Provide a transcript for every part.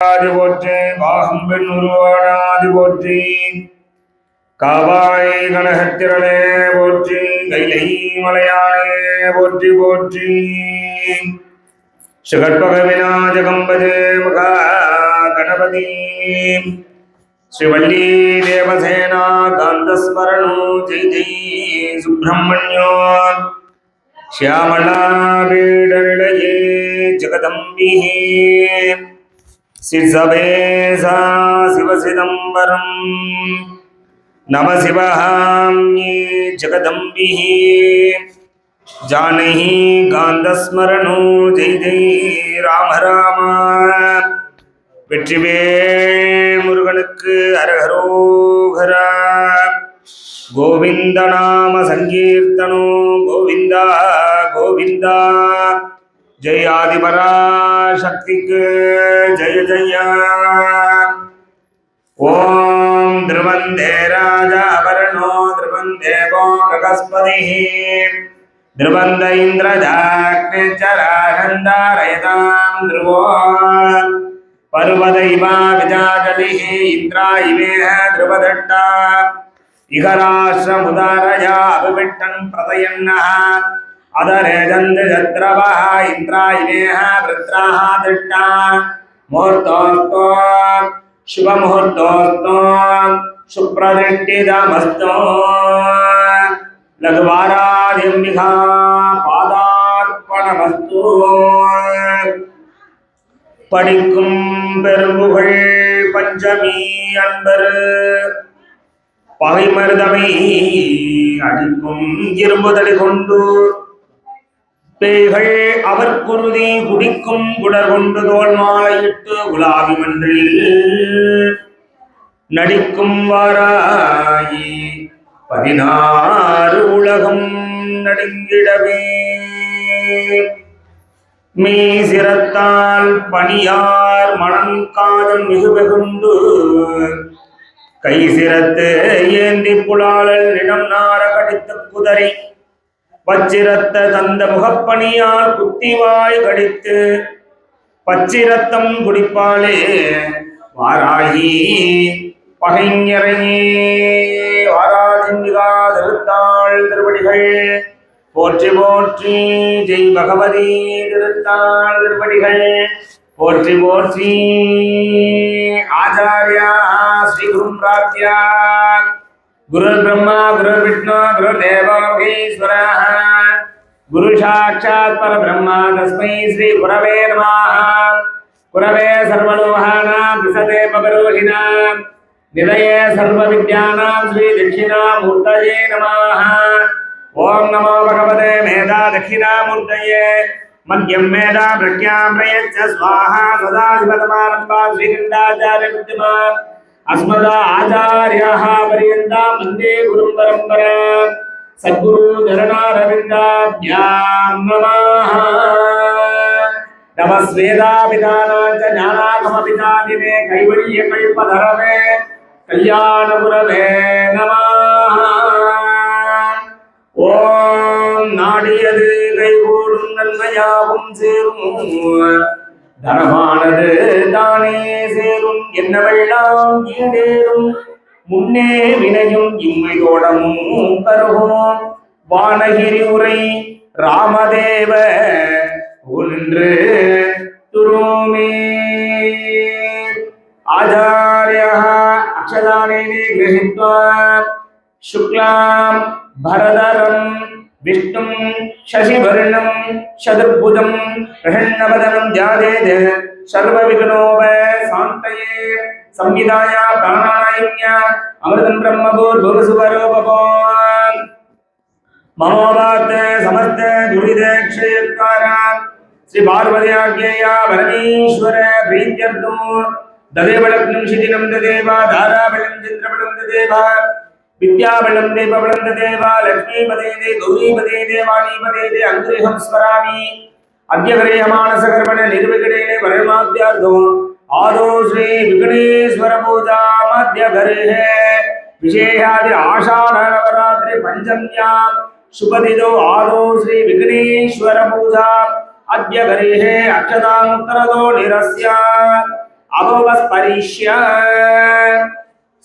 ஆதி போற்றி பாகம் பெண் உருவானாதி போற்றி காவாய் கனகத்திரளே போற்றி கைலை மலையாளே போற்றி போற்றி சுகற்பக விநாயகம்பஜே மகா கணபதி ஸ்ரீவல்லி தேவசேனா காந்தஸ்மரணோ ஜெய் ஜெய் சுப்பிரமணியோ श्यामलाबीडलये जगदम्बिः சிசபேசா சிவசிதம்பரம் நம சிவஹாம்யே ஜெகதம்பிஹி ஜானகி காந்தஸ்மரணோ ஜெய் ஜெய் ராம ராம வெற்றிவேல் முருகனுக்கு அரகரோகரா கோவிந்த நாம சங்கீர்த்தனோ கோவிந்தா கோவிந்தா. ஜெய் ஆதிபரா சக்திக்கு ஜெய ஜெயா ஓம் திருவந்தே ராஜா அவரணோ திருவந்தேவோ பிரகஸ்பதி திருவந்த இந்திரஜாக்னேச்சராகந்தாரயதாம் திருவோ பருவத இவா விஜாகலி இந்திரா இவேக திருவதட்டா இகராசமுதாரயா அபிவிட்டன் பிரதயன்னஹ प्रदयन्नः अदरेजन्ति शत्रवः इन्द्रा इमेह वृत्राः दृष्टा मुहूर्तोऽस्तो शुभमुहूर्तोऽस्तो सुप्रदृष्टिदमस्तो लघुवाराधिम्बिका पादार्पणमस्तु படிக்கும் பெரும்புகழ் பஞ்சமி அன்பர் பகைமருதமை அடிக்கும் இரும்புதலை கொண்டு பேய்கள் அவர் குருதி குடிக்கும் குடர் கொண்டு தோல் மாலையிட்டு குலாபி மன்றில் நடிக்கும் வாராயி. பதினாறு உலகம் நடுங்கிடவே. மீ சிரத்தால் பணியார் மனம் காதல் மிகு வெகுண்டு கை சிரத்து ஏந்தி புலாளல் நிலம் நார கடித்து குதறி. பச்சிரத்த தந்த முகப்பணியால் குத்திவாய் கடித்து பச்சிரத்தம் குடிப்பாளே வாராகி பகைஞரையே வாராதிந்திகா திருத்தாள் திருவடிகள் போற்றி போற்றி ஜெய் பகவதி திருத்தாள் திருவடிகள் போற்றி போற்றி ஆச்சாரியா ஸ்ரீ குரு பிராப்தியா గురుర్ బ్రహ్మ గురుర్ విష్ణు గురుర్దేవ మహేశ్వర గురు సాక్షాత్ పరబ్రహ్మ తస్మై శ్రీ గురవే నమ గురవే సర్వలోహానాం విసతే పగరోహిణాం నిలయే సర్వ విద్యానాం శ్రీ దక్షిణామూర్తయే నమ ఓం నమో భగవతే మేధా దక్షిణామూర్తయే మద్యం మేధా ప్రఖ్యాం ప్రయచ్చ స్వాహా సదాశివతమారంభా శ్రీగండాచార్య విద్యమాన్ अस्मदाचार्याः पर्यन्ता वन्दे गुरुं परम्परा सद्गुरुचरणारविन्दाभ्यां नमः नमः स्वेदापितानां च ज्ञानागमपितादिने कैवल्यकल्पधरवे कल्याणपुरवे नमः ஓம் நாடியது கைகூடும் நன்மையாகும் சேரும் தனமானது தானே சேரும் என்னவெல்லாம் ஈடேறும்? முன்னே வினையும் இம்மை தோடமும் கருகும் வானகிரி உரை ராமதேவ ஒன்று துருமே. ஆச்சாரியா அக்ஷதானேனே கிரகித்வா விஷ்ணும் சசிவர்ணம் சதுர்புதம் பிரகண்ணவதனம் தியாதேத சர்வவிகனோப சாந்தயே. சம்விதாயா பிராணாயம்யா அமிர்தம் பிரம்மபூர் புருசுபரோபபான் மமோபாத்த சமஸ்த துரிதேக்ஷயத்வாரா ஸ்ரீ பார்வதி ஆக்யேயா பரமேஸ்வர பிரீத்தியர்த்தோ. ததேவலக்னம் சிதினம் ததேவா தாராபலம் சந்திரபலம் ததேவா विद्याबलं देवबलं तदेवा लक्ष्मीपदे दे, गौरीपदे देवानीपदे दे अङ्ग्रेहं स्मरामि। परमाद्यार्थो आदो श्री विघ्नेश्वरपूजामध्यगर्हे आदो श्री अद्य निरस्य। अभवस्परिष्य।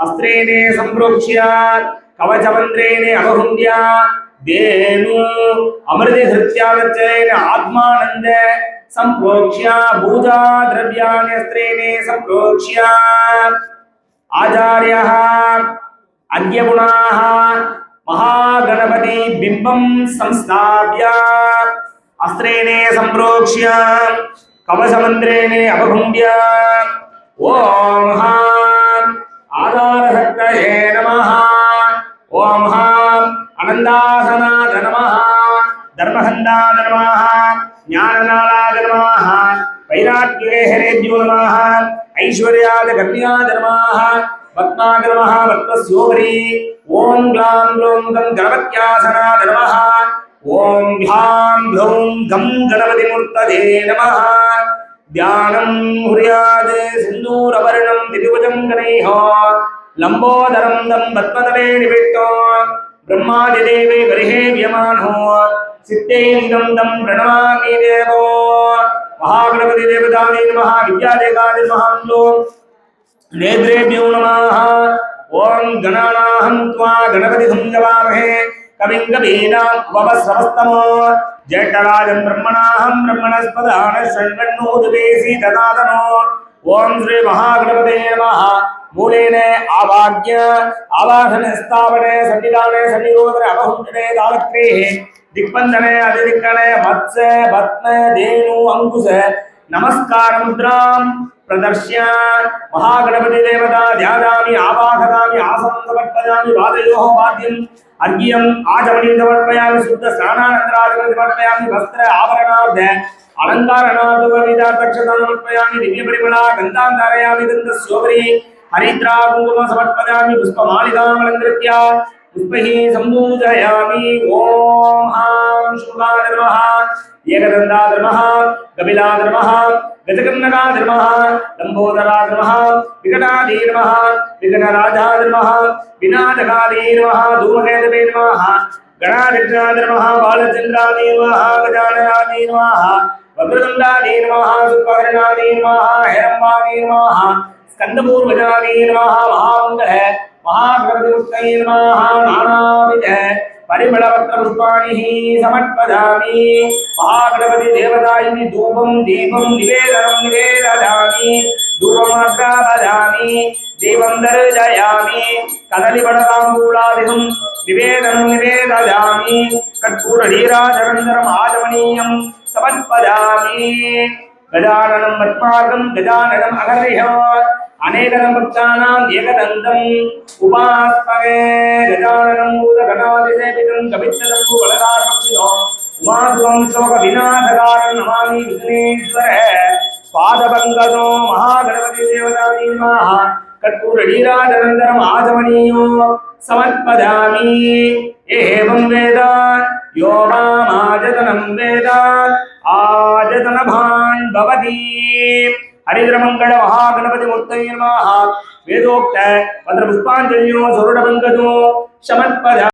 అస్త్రేణే సంప్రోక్ష్య కవచవంద్రేణే అవహుంద్య దేను అమృతి హృత్యాగచ్చేన ఆత్మానంద సంప్రోక్ష్య భూజా ద్రవ్యాన్ని అస్త్రేణే సంప్రోక్ష్య ఆచార్య అన్యగుణా మహాగణపతి బింబం సంస్థాప్య అస్త్రేణే సంప్రోక్ష్య కవచమంత్రేణే అవగుండ్య ఓం హా आधारशक्तये नमः ॐ हां अनन्दासनाद नमः धर्महन्दाद नमः ज्ञाननालाद नमः वैराग्येहरेभ्यो नमः ऐश्वर्याद कन्याद नमः पद्माद नमः पद्मस्योपरि ॐ ग्लां ग्लौं गं गणपत्यासनाद नमः ॐ ह्लां ग्लौं गं गणपतिमूर्तये नमः ध्यानं हुर्यात् सिन्दूरवर्णं दिविभुजं गणैः लम्बोदरं दं पद्मतले निविष्टो ब्रह्मादिदेवे गर्हे व्यमानो सिद्धेन्दं दं प्रणमामि देवो महागणपति देवतानि नमः विद्यादेकादि महान्तो नेत्रेभ्यो नमः ॐ गणानाहं त्वा गणपतिं जवामहे कविं कवीनां ववस्रवस्तमो ज्येष्ठराजं ब्रह्मणाहं ब्रह्मणस्पदान शृण्वन्नोदुवेसी ददातनो ॐ श्री महागणपते नमः மூலேனே ஆவாக்ய ஆவாசன ஸ்தாபனே சன்னிதானே சன்னிரோதன அவகுண்டனே தாலக்ரே திக்பந்தனே அதிதிக்கனே மத்ச பத்ம தேனு அங்குச நமஸ்காரம் முத்ராம் பிரதர்ஷ்ய மகாகணபதி தேவதா தியாதாமி ஆபாகதாமி ஆசனம் சமர்ப்பயாமி வாதயோக வாத்தியம் அர்க்கியம் ஆஜமணி சமர்ப்பயாமி சுத்த ஸ்நானானந்தராஜமணி சமர்ப்பயாமி வஸ்திர ஆபரணார்த்த அலங்காரணார்த்த விதா தட்சதா சமர்ப்பயாமி திவ்ய பரிமளா கந்தாந்தாரயாமி கந்த சோபரி హరిద్రాకుంకుమ సమర్పయామి పుష్పమాళికామలంకృత్య పుష్పై సంబూజయామి ఓం ఆం శుభాయ నమ ఏకదండా ధర్మ కపిలా ధర్మ గజకన్నగా ధర్మ లంబోదరా ధర్మ వికటాధీ నమ వికటరాజా ధర్మ వినాథకాధీ నమ ధూమకేతవే నమ గణాధిజ్ఞాధర్మ బాలచంద్రాధీ నమ గజానరాధీ నమ వక్రదండాధీ నమ సుపహరణాధీ నమ स्कन्दपूर्वजादे नमः महामङ्गल महागणपतिमुक्तये नमः नानाविध परिमलपत्रपुष्पाणिः समर्पयामि महागणपति देवतायै धूपं दीपं निवेदनं निवेदयामि धूपमाग्रापयामि दीपं दर्शयामि कदलीपडताम्बूलादिकं निवेदनं निवेदयामि कर्पूरधीराजरन्दरम् आचमनीयं समर्पयामि गजाननं पद्मार्गं गजाननम् अगर्ह्य अनेकनं भक्तानाम् एकदन्तम् उपास्महे गजाननं भूतगणादिसेवितं कवित्तदम्बु वरदार्पक्षितो उमाध्वं शोकविनाशकारं नमामि विघ्नेश्वर पादपङ्कजो महागणपति देवतानि नमः कर्पूरधीराजनन्दरम् आचमनीयो समर्पयामि एवं वेद यो मामाजतनं वेद आजतनभान् भवति ಹರಿದ್ರಮಂಗಳ ಮಹಾಗಣಪತಿ ಮೂರ್ತೈ ನಮಃ ವೇದೋಕ್ತ ಪದ್ರ ಪುಷ್ಪಾಂಜಲಿಯೋ ಸ್ವರುಣ ಬಂಗದೋ ಶಮತ್ಪದ